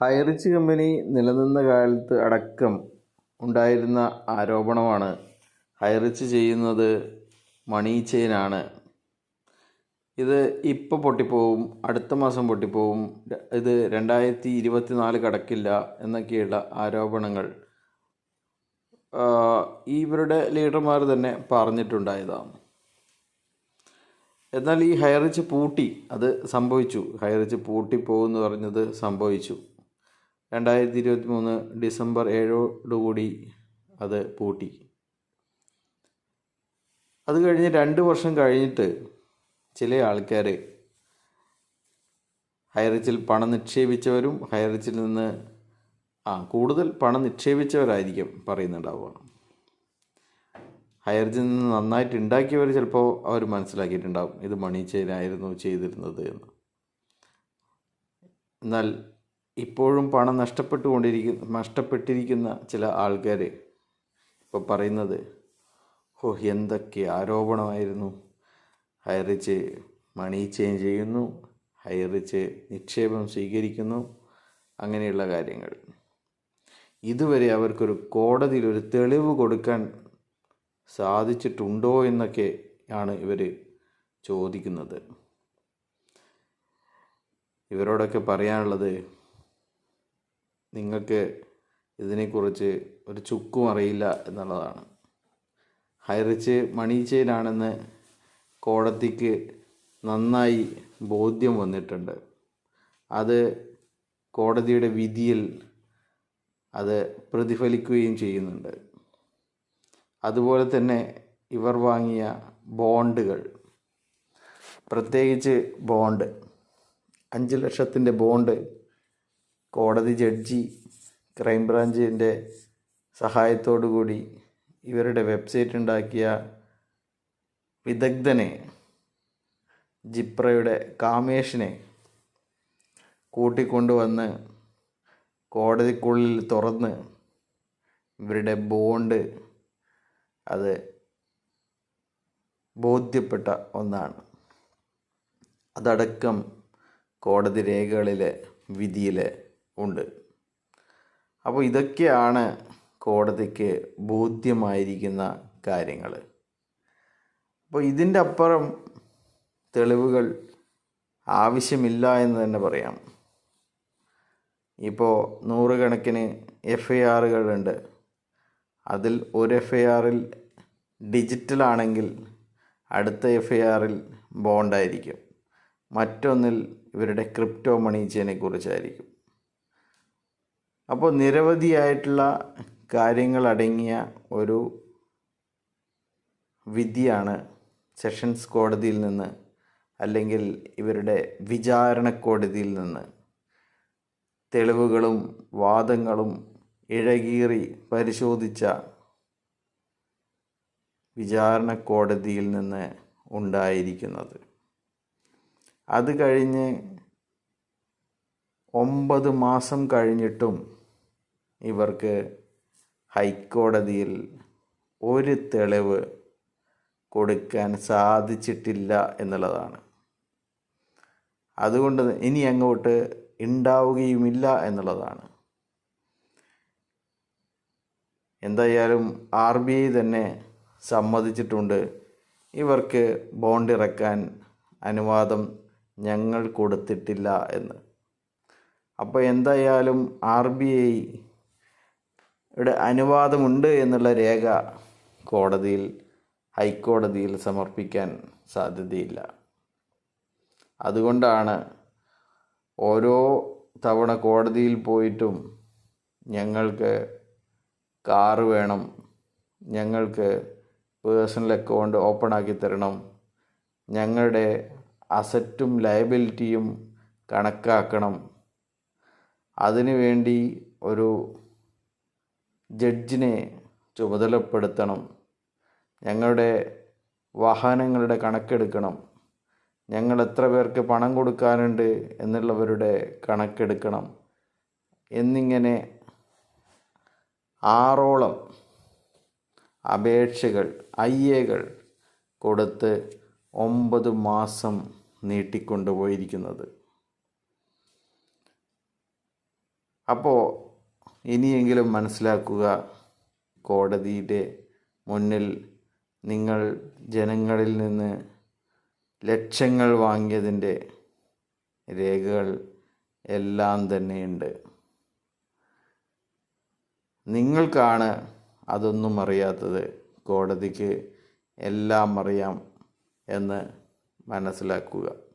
Highrich company നിലനിന്ന കാലത്ത് അടക്കം ഉണ്ടായിരുന്ന ആരോപണമാണ് ഹൈറിച്ച് ചെയ്യുന്നത് മണി ചെയിനാണ് ഇത് ഇപ്പോൾ പൊട്ടിപ്പോവും അടുത്ത മാസം പൊട്ടിപ്പോവും ഇത് രണ്ടായിരത്തി ഇരുപത്തി നാല് കടക്കില്ല എന്നൊക്കെയുള്ള ആരോപണങ്ങൾ ഇവരുടെ ലീഡർമാർ തന്നെ പറഞ്ഞിട്ടുണ്ടായതാണ്. എന്നാൽ ഈ ഹൈറിച്ച് പൂട്ടി അത് സംഭവിച്ചു. ഹൈറിച്ച് പൂട്ടി പോകുമെന്ന് പറഞ്ഞത് സംഭവിച്ചു. രണ്ടായിരത്തി ഇരുപത്തി മൂന്ന് ഡിസംബർ ഏഴോടുകൂടി അത് പൂട്ടി. അത് കഴിഞ്ഞ് രണ്ട് വർഷം കഴിഞ്ഞിട്ട് ചില ആൾക്കാർ ഹൈറിച്ചിൽ പണം നിക്ഷേപിച്ചവരും ഹൈറിച്ചിൽ നിന്ന് ആ കൂടുതൽ പണം നിക്ഷേപിച്ചവരായിരിക്കും പറയുന്നുണ്ടാവുക. ഹൈറിച്ചിൽ നിന്ന് നന്നായിട്ട് ഉണ്ടാക്കിയവർ ചിലപ്പോൾ അവർ മനസ്സിലാക്കിയിട്ടുണ്ടാവും ഇത് മണി ചെയിനായിരുന്നു ചെയ്തിരുന്നത് എന്ന്. എന്നാൽ ഇപ്പോഴും പണം നഷ്ടപ്പെട്ടുകൊണ്ടിരിക്കുന്ന നഷ്ടപ്പെട്ടിരിക്കുന്ന ചില ആൾക്കാർ ഇപ്പോൾ പറയുന്നത് ഓ എന്തൊക്കെ ആരോപണമായിരുന്നു? ഹയറിച്ച് മണി ചേഞ്ച് ചെയ്യുന്നു ഹയറിച്ച് നിക്ഷേപം സ്വീകരിക്കുന്നു അങ്ങനെയുള്ള കാര്യങ്ങൾ. ഇതുവരെ അവർക്കൊരു കോടതിയിൽ ഒരു തെളിവ് കൊടുക്കാൻ സാധിച്ചിട്ടുണ്ടോ എന്നൊക്കെ ആണ് ഇവർ ചോദിക്കുന്നത്. ഇവരോടൊക്കെ പറയാനുള്ളത് നിങ്ങൾക്ക് ഇതിനെക്കുറിച്ച് ഒരു ചുക്കും അറിയില്ല എന്നുള്ളതാണ്. ഹൈറിച്ച് മണീച്ചയിലാണെന്ന് കോടതിക്ക് നന്നായി ബോധ്യം വന്നിട്ടുണ്ട്. അത് കോടതിയുടെ വിധിയിൽ അത് പ്രതിഫലിക്കുകയും ചെയ്യുന്നുണ്ട്. അതുപോലെ തന്നെ ഇവർ വാങ്ങിയ ബോണ്ടുകൾ പ്രത്യേകിച്ച് ബോണ്ട് അഞ്ച് ലക്ഷത്തിന്റെ ബോണ്ട് കോടതി ജഡ്ജി ക്രൈംബ്രാഞ്ചിന്റെ കൂടി ഇവരുടെ വെബ്സൈറ്റ് ഉണ്ടാക്കിയ വിദഗ്ധനെ ജിപ്രയുടെ കാമേഷിനെ കൂട്ടിക്കൊണ്ടുവന്ന് കോടതിക്കുള്ളിൽ തുറന്ന് ഇവരുടെ ബോണ്ട് അത് ബോധ്യപ്പെട്ട ഒന്നാണ്. അതടക്കം കോടതി രേഖകളിലെ വിധിയിൽ ഉണ്ട്. അപ്പോൾ ഇതൊക്കെയാണ് കോടതിക്ക് ബോധ്യമായിരിക്കുന്ന കാര്യങ്ങൾ. അപ്പോൾ ഇതിന്റെ അപ്പുറം തെളിവുകൾ ആവശ്യമില്ല എന്ന് തന്നെ പറയാം. ഇപ്പോൾ നൂറുകണക്കിന് എഫ് ഐ ആറുകളുണ്ട് അതിൽ ഒരു എഫ് ഐ ആറിൽ ഡിജിറ്റലാണെങ്കിൽ അടുത്ത എഫ് ഐ ആറിൽ ബോണ്ടായിരിക്കും. മറ്റൊന്നിൽ ഇവരുടെ ക്രിപ്റ്റോ മണി ചെയിനെ കുറിച്ചായിരിക്കും. അപ്പോൾ നിരവധിയായിട്ടുള്ള കാര്യങ്ങളടങ്ങിയ ഒരു വിധിയാണ് സെഷൻസ് കോടതിയിൽ നിന്ന് അല്ലെങ്കിൽ ഇവരുടെ വിചാരണ കോടതിയിൽ നിന്ന് തെളിവുകളും വാദങ്ങളും ഇഴകീറി പരിശോധിച്ച വിചാരണ കോടതിയിൽ നിന്ന് ഉണ്ടായിരിക്കുന്നത്. അത് കഴിഞ്ഞ് ഒമ്പത് മാസം കഴിഞ്ഞിട്ടും ഇവർക്ക് ഹൈക്കോടതിയിൽ ഒരു തെളിവ് കൊടുക്കാൻ സാധിച്ചിട്ടില്ല എന്നുള്ളതാണ്. അതുകൊണ്ട് ഇനി അങ്ങോട്ട് ഉണ്ടാവുകയുമില്ല എന്നുള്ളതാണ്. എന്തായാലും ആർ ബി ഐ തന്നെ സമ്മതിച്ചിട്ടുണ്ട്. ഇവർക്ക് ബോണ്ട് ഇറക്കാൻ അനുവാദം ഞങ്ങൾ കൊടുത്തിട്ടില്ല എന്ന്. അപ്പോൾ എന്തായാലും ആർ ബി ഐയുടെ അനുവാദമുണ്ട് എന്നുള്ള രേഖ കോടതിയിൽ ഹൈക്കോടതിയിൽ സമർപ്പിക്കാൻ സാധ്യതയില്ല. അതുകൊണ്ടാണ് ഓരോ തവണ കോടതിയിൽ പോയിട്ടും ഞങ്ങൾക്ക് കാറ് വേണം ഞങ്ങൾക്ക് പേഴ്സണൽ അക്കൗണ്ട് ഓപ്പൺ ആക്കി തരണം ഞങ്ങളുടെ അസറ്റും ലയബിലിറ്റിയും കണക്കാക്കണം. അതിനുവേണ്ടി ഒരു ജഡ്ജിനെ ചുമതലപ്പെടുത്തണം. ഞങ്ങളുടെ വാഹനങ്ങളുടെ കണക്കെടുക്കണം. ഞങ്ങൾ എത്ര പേർക്ക് പണം കൊടുക്കാനുണ്ട് എന്നുള്ളവരുടെ കണക്കെടുക്കണം. എന്നിങ്ങനെ ആറോളം അപേക്ഷകൾ ഐ എകൾ കൊടുത്ത് ഒമ്പത് മാസം നീട്ടിക്കൊണ്ടുപോയിരിക്കുന്നത്. അപ്പോൾ ഇനിയെങ്കിലും മനസ്സിലാക്കുക കോടതിയുടെ മുന്നിൽ നിങ്ങൾ ജനങ്ങളിൽ നിന്ന് ലക്ഷങ്ങൾ വാങ്ങിയതിന്റെ രേഖകൾ എല്ലാം തന്നെയുണ്ട്. നിങ്ങൾക്കാണ് അതൊന്നും അറിയാത്തത്. കോടതിക്ക് എല്ലാം അറിയാം എന്ന് മനസ്സിലാക്കുക.